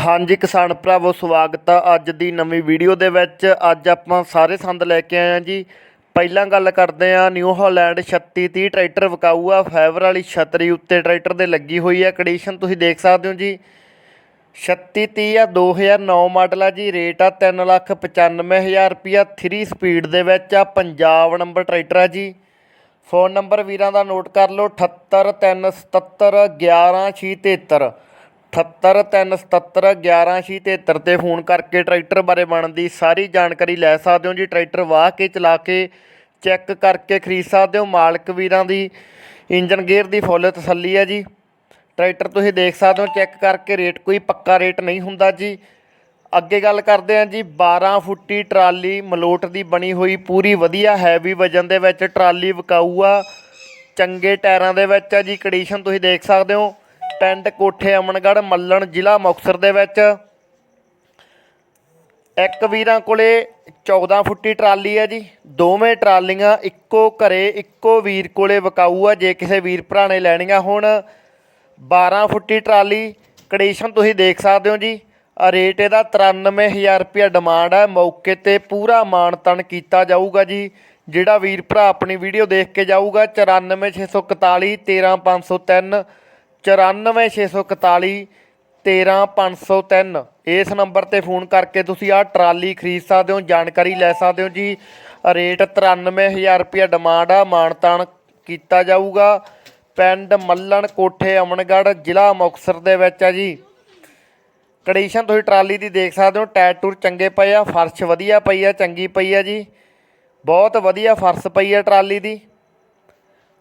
ਹਾਂਜੀ ਕਿਸਾਨ ਭਰਾਵੋ, ਸਵਾਗਤ ਆ ਅੱਜ ਦੀ ਨਵੀਂ ਵੀਡੀਓ ਦੇ ਵਿੱਚ। ਅੱਜ ਆਪਾਂ ਸਾਰੇ ਸੰਦ ਲੈ ਕੇ ਆਏ ਆ ਜੀ। ਪਹਿਲਾਂ ਗੱਲ ਕਰਦੇ ਆ, ਨਿਊ ਹਾਲੈਂਡ 3630 ਟਰੈਕਟਰ ਵਿਕਾਊ ਆ ਫਾਈਬਰ ਵਾਲੀ ਛਤਰੀ ਉੱਤੇ ਟਰੈਕਟਰ ਦੇ ਲੱਗੀ ਹੋਈ ਆ ਕੰਡੀਸ਼ਨ, ਤੁਸੀਂ ਦੇਖ ਸਕਦੇ ਹੋ ਜੀ। 3630 ਆ 2009 ਮਾਡਲ ਆ ਜੀ। ਰੇਟ ਆ 395000 ਰੁਪਿਆ 3 ਸਪੀਡ ਦੇ ਵਿੱਚ ਆ ਪੰਜਾਬ ਨੰਬਰ ਟਰੈਕਟਰ ਆ ਜੀ। ਫੋਨ ਨੰਬਰ ਵੀਰਾਂ ਦਾ ਨੋਟ ਕਰ ਲਓ 78377 11673 78377 ਤੇ ਫੋਨ ਕਰਕੇ ਟਰੈਕਟਰ ਬਾਰੇ ਬਣਦੀ ਸਾਰੀ ਜਾਣਕਾਰੀ ਲੈ ਸਕਦੇ ਹੋ ਜੀ। ਟਰੈਕਟਰ ਵਾਹ ਕੇ ਚਲਾ ਕੇ ਚੈੱਕ ਕਰਕੇ ਖਰੀਦ ਸਕਦੇ ਹੋ। ਮਾਲਕ ਵੀਰਾਂ ਦੀ ਇੰਜਨ ਗੇਅਰ ਦੀ ਫੁੱਲ ਤਸੱਲੀ ਹੈ ਜੀ। ਟਰੈਕਟਰ ਤੁਸੀਂ ਦੇਖ ਸਕਦੇ ਹੋ, ਚੈੱਕ ਕਰਕੇ ਰੇਟ ਕੋਈ ਪੱਕਾ ਰੇਟ ਨਹੀਂ ਹੁੰਦਾ ਜੀ। ਅੱਗੇ ਗੱਲ ਕਰਦੇ ਹਾਂ ਜੀ 12 ਫੁੱਟੀ ਟਰਾਲੀ ਮਲੋਟ ਦੀ ਬਣੀ ਹੋਈ, ਪੂਰੀ ਵਧੀਆ ਹੈਵੀ ਵਜਨ ਦੇ ਵਿੱਚ ਟਰਾਲੀ ਵਿਕਾਊ ਆ ਚੰਗੇ ਟਾਇਰਾਂ ਦੇ ਵਿੱਚ ਆ ਜੀ। ਕੰਡੀਸ਼ਨ ਤੁਸੀਂ ਦੇਖ ਸਕਦੇ ਹੋ। ਪਿੰਡ ਕੋਠੇ ਅਮਨਗੜ੍ਹ, ਮੱਲਣ ਜ਼ਿਲ੍ਹਾ ਮੁਕਤਸਰ ਦੇ ਵਿੱਚ ਇੱਕ ਵੀਰਾਂ ਕੋਲੇ 14 ਫੁੱਟੀ ਟਰਾਲੀ ਹੈ ਜੀ। ਦੋਵੇਂ ਟਰਾਲੀਆਂ ਇੱਕੋ ਘਰੇ, ਇੱਕੋ ਵੀਰ ਕੋਲੇ ਵਿਕਾਊ ਆ, ਜੇ ਕਿਸੇ ਵੀਰ ਭਰਾ ਨੇ ਲੈਣੀਆਂ ਹੁਣ। 12 ਫੁੱਟੀ ਟਰਾਲੀ, ਕੰਡੀਸ਼ਨ ਤੁਸੀਂ ਦੇਖ ਸਕਦੇ ਹੋ ਜੀ। ਰੇਟ ਇਹਦਾ 93000 ਰੁਪਇਆ ਡਿਮਾਂਡ ਹੈ ਮੌਕੇ ਤੇ ਪੂਰਾ ਮਾਨਤਨ ਕੀਤਾ ਜਾਊਗਾ ਜੀ। ਜਿਹੜਾ ਵੀਰ ਭਰਾ ਆਪਣੀ ਵੀਡੀਓ ਦੇਖ ਕੇ ਜਾਊਗਾ 94641 13503 94641 13503 ਇਸ ਨੰਬਰ ਤੇ ਫੋਨ ਕਰਕੇ ਤੁਸੀਂ ਆਹ ਟਰਾਲੀ ਖਰੀਦ ਸਕਦੇ ਹੋ, ਜਾਣਕਾਰੀ ਲੈ ਸਕਦੇ ਹੋ ਜੀ। ਰੇਟ 93000 ਰੁਪਇਆ ਡਿਮਾਂਡ ਆ, ਮਾਨਤਾਨ ਕੀਤਾ ਜਾਊਗਾ। ਪਿੰਡ ਮੱਲਣ ਕੋਠੇ ਅਮਨਗੜ੍ਹ, ਜ਼ਿਲ੍ਹਾ ਮੁਕਤਸਰ ਦੇ ਵਿੱਚ ਆ ਜੀ। ਕੰਡੀਸ਼ਨ ਤੁਸੀਂ ਟਰਾਲੀ ਦੀ ਦੇਖ ਸਕਦੇ ਹੋ, ਟਾਇਰ ਟੂਰ ਚੰਗੇ ਪਏ ਆ, ਫਰਸ਼ ਵਧੀਆ ਪਈ ਆ, ਚੰਗੀ ਪਈ ਆ ਜੀ। ਬਹੁਤ ਵਧੀਆ ਫਰਸ਼ ਪਈ ਆ ਟਰਾਲੀ ਦੀ।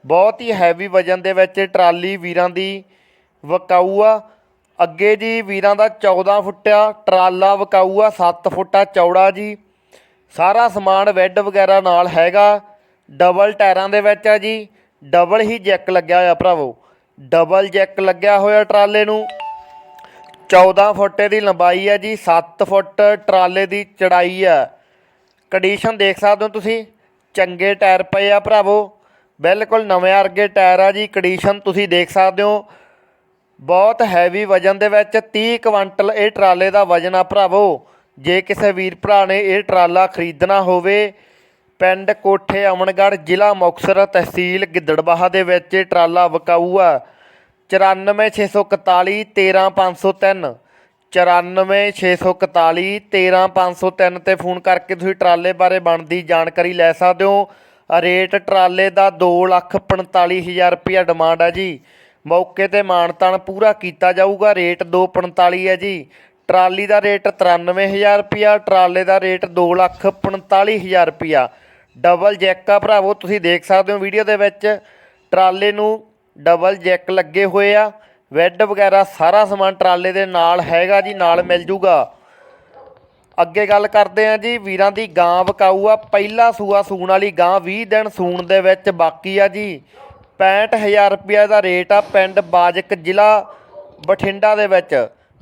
ਬਹੁਤ ਹੀ ਹੈਵੀ ਵਜਨ ਦੇ ਵਿੱਚ ਟਰਾਲੀ ਵੀਰਾਂ ਦੀ ਵਕਾਊ ਆ। ਅੱਗੇ ਜੀ ਵੀਰਾਂ ਦਾ 14 ਫੁੱਟਾ ਟਰਾਲਾ ਵਕਾਊ ਆ 7 ਫੁੱਟਾ ਚੌੜਾ ਜੀ। ਸਾਰਾ ਸਮਾਨ ਵੈੱਡ ਵਗੈਰਾ ਨਾਲ ਹੈਗਾ। ਡਬਲ ਟਾਇਰਾਂ ਦੇ ਵਿੱਚ ਆ ਜੀ। ਡਬਲ ਹੀ ਜੈਕ ਲੱਗਿਆ ਹੋਇਆ ਭਰਾਵੋ। ਡਬਲ ਜੈਕ ਲੱਗਿਆ ਹੋਇਆ ਟਰਾਲੇ ਨੂੰ। 14 ਫੁੱਟ ਦੀ ਲੰਬਾਈ ਹੈ ਜੀ 7 ਫੁੱਟ ਟਰਾਲੇ ਦੀ ਚੜਾਈ ਹੈ ਕੰਡੀਸ਼ਨ ਦੇਖ ਸਕਦੇ ਹੋ ਤੁਸੀਂ। ਚੰਗੇ ਟਾਇਰ ਪਏ ਆ ਭਰਾਵੋ। ਬਿਲਕੁਲ ਨਵੇਂ ਅਰਗੇ ਟਾਇਰ ਆ ਜੀ ਕੰਡੀਸ਼ਨ ਤੁਸੀਂ ਦੇਖ ਸਕਦੇ ਹੋ। ਬਹੁਤ ਹੈਵੀ ਵਜਨ ਦੇ ਵਿੱਚ 30 ਕੁਇੰਟਲ ਇਹ ਟਰਾਲੇ ਦਾ ਵਜਨ ਆ ਭਰਾਵੋ। ਜੇ ਕਿਸੇ ਵੀਰ ਭਰਾ ਨੇ ਇਹ ਟਰਾਲਾ ਖਰੀਦਣਾ ਹੋਵੇ, ਪਿੰਡ ਕੋਠੇ ਅਮਨਗੜ੍ਹ ਜ਼ਿਲ੍ਹਾ ਮੁਕਤਸਰ ਤਹਿਸੀਲ ਗਿੱਦੜਬਾਹਾ ਦੇ ਵਿੱਚ ਇਹ ਟਰਾਲਾ ਵਿਕਾਊ ਆ 94641 13503 94641 13503 ਤੇ ਫੋਨ ਕਰਕੇ ਤੁਸੀਂ ਟਰਾਲੇ ਬਾਰੇ ਬਣਦੀ ਜਾਣਕਾਰੀ ਲੈ ਸਕਦੇ ਹੋ। ਰੇਟ ਟਰਾਲੇ ਦਾ 245000 ਰੁਪਇਆ ਡਿਮਾਂਡ ਹੈ ਜੀ। ਮੌਕੇ ਤੇ ਮਾਨਤਾਨ ਪੂਰਾ ਕੀਤਾ ਜਾਊਗਾ। ਰੇਟ 245 ਹੈ ਜੀ। ਟਰਾਲੀ ਦਾ ਰੇਟ 93000 ਰੁਪਇਆ, ਟਰਾਲੇ ਦਾ ਰੇਟ 245000 ਰੁਪਇਆ। ਡਬਲ ਜੈਕ ਆ ਭਰਾਵੋ, ਤੁਸੀਂ ਦੇਖ ਸਕਦੇ ਹੋ ਵੀਡੀਓ ਦੇ ਵਿੱਚ। ਟਰਾਲੇ ਨੂੰ ਡਬਲ ਜੈਕ ਲੱਗੇ ਹੋਏ ਆ। ਵੈੱਡ ਵਗੈਰਾ ਸਾਰਾ ਸਮਾਨ ਟਰਾਲੇ ਦੇ ਨਾਲ ਹੈਗਾ ਜੀ, ਨਾਲ ਮਿਲ ਜੂਗਾ। ਅੱਗੇ ਗੱਲ ਕਰਦੇ ਆ ਜੀ, ਵੀਰਾਂ ਦੀ ਗਾਂ ਵਕਾਊ ਆ, ਪਹਿਲਾ ਸੂਆ ਸੂਣ ਵਾਲੀ ਗਾਂ 20 ਦਿਨ ਸੂਣ ਦੇ ਵਿੱਚ ਬਾਕੀ ਆ ਜੀ। 65000 ਰੁਪਇਆ ਦਾ ਰੇਟ ਆ ਪਿੰਡ ਬਾਜਕ ਜ਼ਿਲ੍ਹਾ ਬਠਿੰਡਾ ਦੇ ਵਿੱਚ।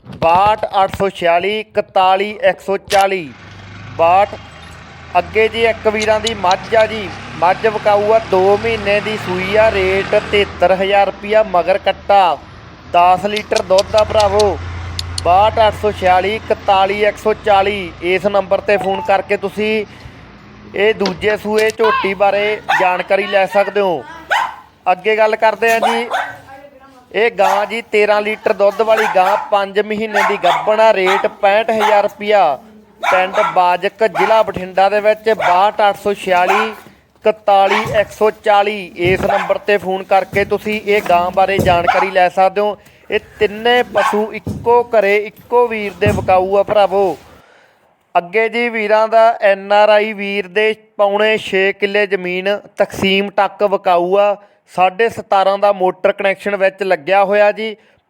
62846 41140 62 ਅੱਗੇ ਜੀ ਇੱਕ ਵੀਰਾਂ ਦੀ ਮੱਝ ਆ ਜੀ। ਮੱਝ ਵਕਾਊ ਆ 2 ਮਹੀਨੇ ਦੀ ਸੂਈ ਆ, ਰੇਟ 73000 ਰੁਪਇਆ ਮਗਰ ਕੱਟਾ। 10 ਲੀਟਰ ਦੁੱਧ ਆ ਭਰਾਵੋ। 62846 41140 ਇਸ ਨੰਬਰ ਤੇ ਫੋਨ ਕਰਕੇ ਤੁਸੀਂ ਇਹ ਦੂਜੇ ਸੂਏ ਝੋਟੀ ਬਾਰੇ ਜਾਣਕਾਰੀ ਲੈ ਸਕਦੇ ਹੋ। ਅੱਗੇ ਗੱਲ ਕਰਦੇ ਆ ਜੀ। ਇਹ ਗਾਂ ਜੀ 13 ਲੀਟਰ ਦੁੱਧ ਵਾਲੀ ਗਾਂ 5 ਮਹੀਨੇ ਦੀ ਗੱਭਣਾ ਆ ਰੇਟ 65000 ਰੁਪਿਆ ਪਿੰਡ ਬਾਜਕ, ਜ਼ਿਲ੍ਹਾ ਬਠਿੰਡਾ ਦੇ ਵਿੱਚ 62846 41140 ਇਸ ਨੰਬਰ ਤੇ ਫੋਨ ਕਰਕੇ ਤੁਸੀਂ ਇਹ ਗਾਂ ਬਾਰੇ ਜਾਣਕਾਰੀ ਲੈ ਸਕਦੇ ਹੋ। ਇਹ ਤਿੰਨੇ ਪਸ਼ੂ ਇੱਕੋ ਘਰੇ ਇੱਕੋ ਵੀਰ ਦੇ ਵਿਕਾਊ ਆ ਭਰਾਵੋ। ਅੱਗੇ ਜੀ ਵੀਰਾਂ ਦਾ ਐਨ ਆਰ ਆਈ ਵੀਰ ਦੇ ਪੌਣੇ 6 ਕਿੱਲੇ ਜ਼ਮੀਨ ਤਕਸੀਮ ਟੱਕ ਵਿਕਾਊ ਆ 17.5 ਦਾ ਮੋਟਰ ਕਨੈਕਸ਼ਨ ਵਿੱਚ ਲੱਗਿਆ ਹੋਇਆ ਜੀ।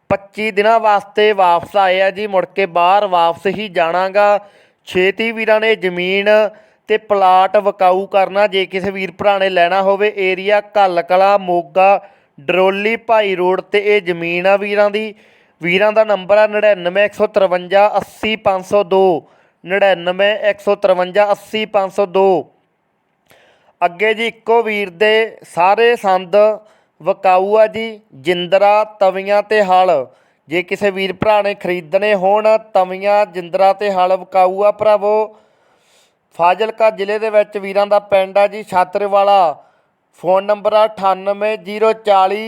25 ਦਿਨਾਂ ਵਾਸਤੇ ਵਾਪਸ ਆਏ ਆ ਜੀ, ਮੁੜ ਕੇ ਬਾਹਰ ਵਾਪਸ ਹੀ ਜਾਣਾਗਾ। ਛੇਤੀ ਵੀਰਾਂ ਨੇ ਜ਼ਮੀਨ ਤੇ ਪਲਾਟ ਵਿਕਾਊ ਕਰਨਾ, ਜੇ ਕਿਸੇ ਵੀਰ ਭਰਾ ਨੇ ਲੈਣਾ ਹੋਵੇ, ਏਰੀਆ ਘੱਲ ਕਲਾ, ਮੋਗਾ ਡਰੋਲੀ ਭਾਈ ਰੋਡ ਤੇ ਇਹ ਜ਼ਮੀਨ ਆ ਵੀਰਾਂ ਦੀ। ਵੀਰਾਂ ਦਾ ਨੰਬਰ ਆ 99153 80502 99153 80502 ਅੱਗੇ ਜੀ ਇੱਕੋ ਵੀਰ ਦੇ ਸਾਰੇ ਸੰਦ, ਵਕਾਊ ਆ ਜੀ, ਜਿੰਦਰਾ, ਤਵੀਆਂ ਤੇ ਹਲ। ਜੇ ਕਿਸੇ ਵੀਰ ਭਰਾ ਨੇ ਖਰੀਦਣੇ ਹੋਣ, ਤਵੀਆਂ, ਜਿੰਦਰਾ ਤੇ ਹਲ ਵਕਾਊ ਆ ਭਰਾਵੋ। ਫਾਜ਼ਿਲਕਾ ਜ਼ਿਲ੍ਹੇ ਦੇ ਵਿੱਚ ਵੀਰਾਂ ਦਾ ਪਿੰਡ ਆ ਜੀ, ਛਾਤਰਵਾਲਾ। ਫੋਨ ਨੰਬਰ ਆ 98040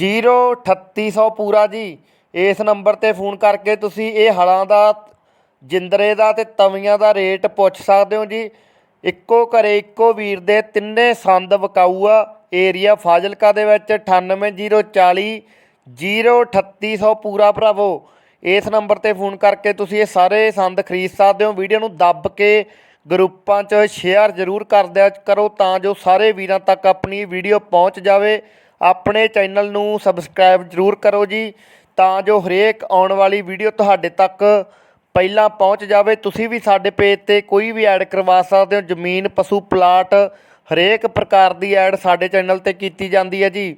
03800 ਪੂਰਾ ਜੀ। ਇਸ ਨੰਬਰ ਤੇ ਫੋਨ ਕਰਕੇ ਤੁਸੀਂ ਇਹ ਹਲਾਂ ਦਾ, ਜਿੰਦਰੇ ਦਾ ਤੇ ਤਵੀਆਂ ਦਾ ਰੇਟ ਪੁੱਛ ਸਕਦੇ ਹੋ ਜੀ। ਇੱਕੋ ਘਰੇ ਇੱਕੋ ਵੀਰ ਦੇ ਤਿੰਨੇ ਸੰਦ ਵਿਕਾਊ ਆ ਏਰੀਆ ਫਾਜ਼ਿਲਕਾ ਦੇ ਵਿੱਚ। 98040 03800 ਪੂਰਾ ਭਰਾਵੋ। ਇਸ ਨੰਬਰ ਤੇ ਫੋਨ ਕਰਕੇ ਤੁਸੀਂ ਇਹ ਸਾਰੇ ਸੰਦ ਖਰੀਦ ਸਕਦੇ ਹੋ। ਵੀਡੀਓ ਨੂੰ ਦੱਬ ਕੇ ਗਰੁੱਪਾਂ 'ਚ ਸ਼ੇਅਰ ਜ਼ਰੂਰ ਕਰ ਦਿਆ ਕਰੋ ਤਾਂ ਜੋ ਸਾਰੇ ਵੀਰਾਂ ਤੱਕ ਆਪਣੀ ਵੀਡੀਓ ਪਹੁੰਚ ਜਾਵੇ। ਆਪਣੇ ਚੈਨਲ ਨੂੰ ਸਬਸਕ੍ਰਾਈਬ ਜ਼ਰੂਰ ਕਰੋ ਜੀ, ਤਾਂ ਜੋ ਹਰੇਕ ਆਉਣ ਵਾਲੀ ਵੀਡੀਓ ਤੁਹਾਡੇ ਤੱਕ ਪਹਿਲਾਂ ਪਹੁੰਚ ਜਾਵੇ। ਤੁਸੀਂ ਵੀ ਸਾਡੇ ਪੇਜ ਤੇ ਕੋਈ ਵੀ ਐਡ ਕਰਵਾ ਸਕਦੇ ਹੋ। ਜ਼ਮੀਨ, ਪਸ਼ੂ ਪਲਾਟ ਹਰੇਕ ਪ੍ਰਕਾਰ ਦੀ ਐਡ ਸਾਡੇ ਚੈਨਲ ਤੇ ਕੀਤੀ ਜਾਂਦੀ ਹੈ ਜੀ।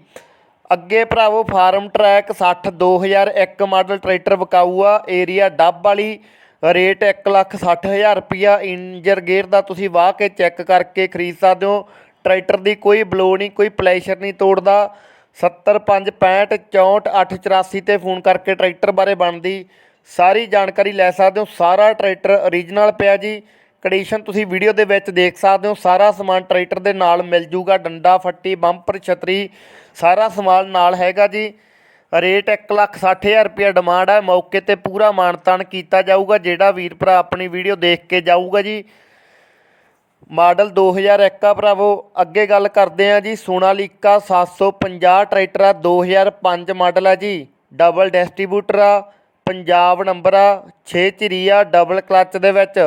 ਅੱਗੇ ਭਰਾਵੋ, ਫਾਰਮ ਟਰੈਕ 60 2001 ਮਾਡਲ ਟਰੈਕਟਰ ਵਿਕਾਊ ਆ ਏਰੀਆ ਡੱਬ ਵਾਲੀ। ਰੇਟ 160000 ਰੁਪਿਆ ਇੰਜਰ ਗੇਅਰ ਦਾ ਤੁਸੀਂ ਵਾਹ ਕੇ ਚੈੱਕ ਕਰਕੇ ਖਰੀਦ ਸਕਦੇ ਹੋ। ਟਰੈਕਟਰ ਦੀ ਕੋਈ ਬਲੋ ਨਹੀਂ, ਕੋਈ ਪਲੇਸ਼ਰ ਨਹੀਂ ਤੋੜਦਾ। 70565 64 ਤੇ ਫੋਨ ਕਰਕੇ ਟਰੈਕਟਰ ਬਾਰੇ ਬਣਦੀ ਸਾਰੀ ਜਾਣਕਾਰੀ ਲੈ ਸਕਦੇ ਹੋ। ਸਾਰਾ ਟਰੈਕਟਰ ਓਰੀਜਨਲ ਪਿਆ ਜੀ। ਕੰਡੀਸ਼ਨ ਤੁਸੀਂ ਵੀਡੀਓ ਦੇ ਵਿੱਚ ਦੇਖ ਸਕਦੇ ਹੋ। ਸਾਰਾ ਸਮਾਨ ਟਰੈਕਟਰ ਦੇ ਨਾਲ ਮਿਲ ਜੂਗਾ। ਡੰਡਾ, ਫੱਟੀ, ਬੰਪਰ, ਛਤਰੀ, ਸਾਰਾ ਸਮਾਨ ਨਾਲ ਹੈਗਾ ਜੀ। ਰੇਟ 160000 ਰੁਪਏ ਡਿਮਾਂਡ ਹੈ ਮੌਕੇ ਤੇ ਪੂਰਾ ਮਾਨਤਾਨ ਕੀਤਾ ਜਾਊਗਾ, ਜਿਹੜਾ ਵੀਰ ਭਰਾ ਆਪਣੀ ਵੀਡੀਓ ਦੇਖ ਕੇ ਜਾਊਗਾ ਜੀ। ਮਾਡਲ 2001 ਆ ਭਰਾਵੋ। ਅੱਗੇ ਗੱਲ ਕਰਦੇ ਆ ਜੀ। ਸੋਨਾਲੀਕਾ 750 ਟਰੈਕਟਰ ਆ 2005 ਮਾਡਲ ਆ ਜੀ। ਡਬਲ ਡਿਸਟ੍ਰੀਬਿਊਟਰ ਆ, ਪੰਜਾਬ ਨੰਬਰ ਆ 6 ਚਰੀ ਆ, ਡਬਲ ਕਲੱਚ ਦੇ ਵਿੱਚ।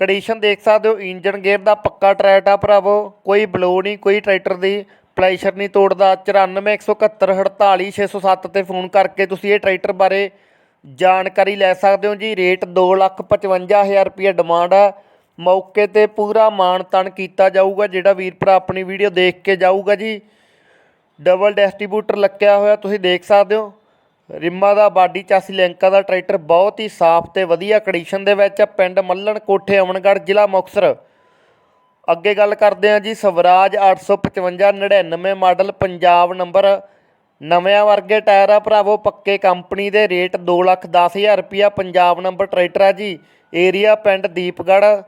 ਕੰਡੀਸ਼ਨ ਦੇਖ ਸਕਦੇ ਹੋ ਇੰਜਨ ਗੇਅਰ ਦਾ ਪੱਕਾ ਟਰੈਟ ਆ ਭਰਾਵੋ। ਕੋਈ ਬਲੋ ਨਹੀਂ, ਕੋਈ ਟਰੈਕਟਰ ਦੀ ਪਲੇਸ਼ਰ ਨਹੀਂ ਤੋੜਦਾ। 9417148607 ਤੇ ਫੋਨ ਕਰਕੇ ਤੁਸੀਂ ਇਹ ਟਰੈਕਟਰ ਬਾਰੇ ਜਾਣਕਾਰੀ ਲੈ ਸਕਦੇ ਹੋ ਜੀ। ਰੇਟ 255000 ਰੁਪਏ ਡਿਮਾਂਡ ਆ। ਮੌਕੇ ਤੇ ਪੂਰਾ ਮਾਣ ਮਾਨਤਨ ਕੀਤਾ ਜਾਊਗਾ, ਜਿਹੜਾ ਵੀਰ ਭਰਾ ਆਪਣੀ ਵੀਡੀਓ ਦੇਖ ਕੇ ਜਾਊਗਾ ਜੀ। ਡਬਲ ਡਿਸਟ੍ਰੀਬਿਊਟਰ ਲੱਗਿਆ ਹੋਇਆ, ਤੁਸੀਂ ਦੇਖ ਸਕਦੇ ਹੋ। ਰਿਮਾ ਦਾ, ਬਾਡੀ ਚਾਸੀ ਲੈਂਕਾ ਦਾ ਟਰੈਕਟਰ ਬਹੁਤ ਹੀ ਸਾਫ਼ ਤੇ ਵਧੀਆ ਕੰਡੀਸ਼ਨ ਦੇ ਵਿੱਚ ਆ। ਪਿੰਡ ਮੱਲਣ ਕੋਠੇ ਅਮਨਗੜ੍ਹ ਜ਼ਿਲ੍ਹਾ ਮੁਕਤਸਰ। ਅੱਗੇ ਗੱਲ ਕਰਦੇ ਹਾਂ ਜੀ, ਸਵਰਾਜ 855 99 ਮਾਡਲ, ਪੰਜਾਬ ਨੰਬਰ ਨਵਿਆਂ ਵਰਗੇ ਟਾਇਰ ਆ ਭਰਾਵੋ, ਪੱਕੇ ਕੰਪਨੀ ਦੇ ਰੇਟ 210000 ਰੁਪਿਆ ਪੰਜਾਬ ਨੰਬਰ ਟਰੈਕਟਰ ਆ ਜੀ, ਏਰੀਆ ਪਿੰਡ ਦੀਪਗੜ੍ਹ,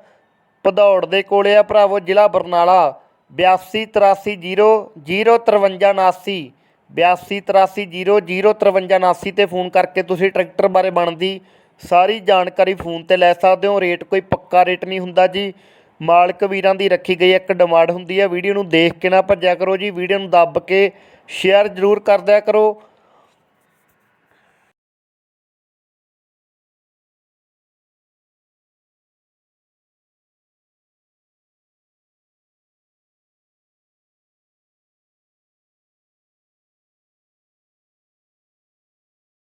ਭਦੌੜ ਦੇ ਕੋਲੇ ਆ ਭਰਾਵੋ, ਜ਼ਿਲ੍ਹਾ ਬਰਨਾਲਾ 8283005379 8283005379 ਤੇ ਫੋਨ ਕਰਕੇ ਤੁਸੀਂ ਟਰੈਕਟਰ ਬਾਰੇ ਬਣਦੀ ਸਾਰੀ ਜਾਣਕਾਰੀ ਫੋਨ ਤੇ ਲੈ ਸਕਦੇ ਹੋ, ਰੇਟ ਕੋਈ ਪੱਕਾ ਰੇਟ ਨਹੀਂ ਹੁੰਦਾ ਜੀ। ਮਾਲਕ ਵੀਰਾਂ ਦੀ ਰੱਖੀ ਗਈ ਇੱਕ ਡਿਮਾਂਡ ਹੁੰਦੀ ਹੈ। ਵੀਡੀਓ ਨੂੰ ਦੇਖ ਕੇ ਨਾ ਭੱਜਿਆ ਕਰੋ ਜੀ। ਵੀਡੀਓ ਨੂੰ ਦੱਬ ਕੇ ਸ਼ੇਅਰ ਜ਼ਰੂਰ ਕਰ ਦਿਆ ਕਰੋ।